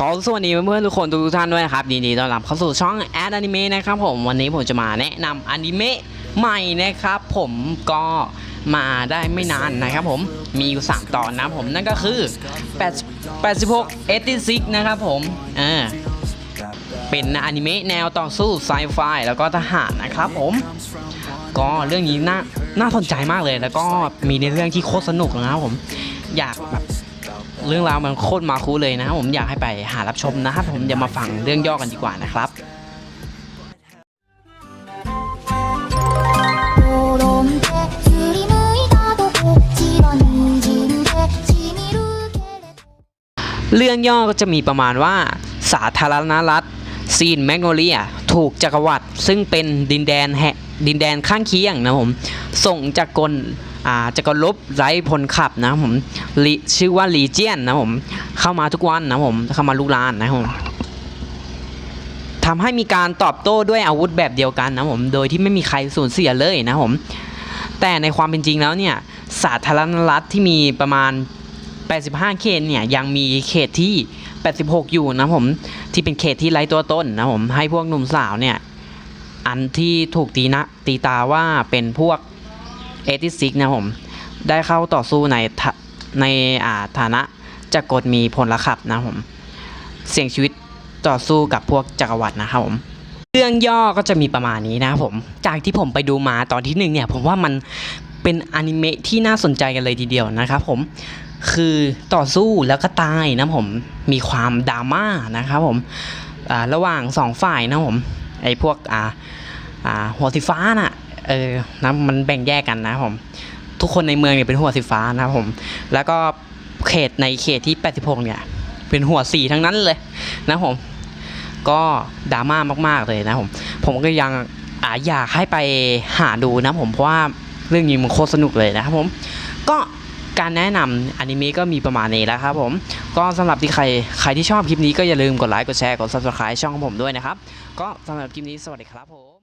ก็สวัสดีเพื่อนๆทุกคนทุกท่านด้วยนะครับยินดีต้อนรับเข้าสู่ช่องแอดอนิเมะนะครับผมวันนี้ผมจะมาแนะนำอนิเมะใหม่นะครับ ผมก็มาได้ไม่นานนะครับผมมีอยู่ 3 ตอนนะผมนั่นก็คือ86 86นะครับผมเออเป็นอนิเมะแนวต่อสู้ไซไฟแล้วก็ทหารนะครับผม ก็เรื่องนี้น่าน่าสนใจมากเลย แล้วก็มีในเรื่องที่โคตรสนุกนะครับผมอยากแบบ เรื่องราวมันโคตรมาคูเลยนะผมอยากให้ไปหารับชมนะครับผมเดี๋ยวมาฟังเรื่องย่อกันดีกว่านะครับเรื่องย่อก็จะมีประมาณว่าสาธารณรัฐซีนแมกโนเลียถูกจักรวรรดิซึ่งเป็นดินแดนแหดินแดนข้างเคียงนะผมส่งจากกล อ่าจักรลบไร้พลขับนะผมลิชื่อว่าลีเจียนนะผมเข้ามาทุกวันนะผมเข้ามาลุกลานนะผมทำให้มีการตอบโต้ด้วยอาวุธแบบเดียวกันนะผมโดยที่ไม่มีใครสูญเสียเลยนะผมแต่ในความเป็นจริงแล้วเนี่ยสาธารณรัฐที่มีประมาณ 85 เขตเนี่ยยังมีเขตที่ 86 อยู่นะผมที่เป็นเขตที่ไร้ตัวต้นนะผมให้พวกหนุ่มสาวเนี่ยอันที่ถูกตีนะตีตาว่าเป็นพวก เอติซิกนะผมได้เข้าต่อสู้ในในอ่าฐานะจะกดมีพลขับนะผมเสี่ยงชีวิตต่อสู้กับพวกจักรวรรดินะครับผมเรื่องย่อก็จะมีประมาณนี้นะผมจากที่ผมไปดูมาตอนที่หนึ่งเนี่ยผมว่ามันเป็นอนิเมะที่น่าสนใจกันเลยทีเดียวนะครับผมคือต่อสู้แล้วก็ตายนะผมมีความดราม่านะครับผมระหว่างสองฝ่ายนะผมไอ้พวกอ่าอ่าหัวสีฟ้าน่ะ เออนะมันแบ่งแยกกันนะผม ทุกคนในเมืองเนี่ยเป็นหัวสีฟ้านะผม แล้วก็เขตในเขตที่ 86 เนี่ย เป็นหัวสีทั้งนั้นเลยนะผม ก็ดราม่ามาก ๆ เลยนะผม ผมก็ยังอาอยากให้ไปหาดูนะผมเพราะว่าเรื่องนี้มันโคตรสนุกเลยนะครับผม ก็การแนะนำอนิเมะก็มีประมาณนี้แล้วครับผม ก็สำหรับที่ใครใครที่ชอบคลิปนี้ก็อย่าลืมกดไลค์กดแชร์กด subscribe ช่องของผมด้วยนะครับ ก็สำหรับคลิปนี้สวัสดีครับผม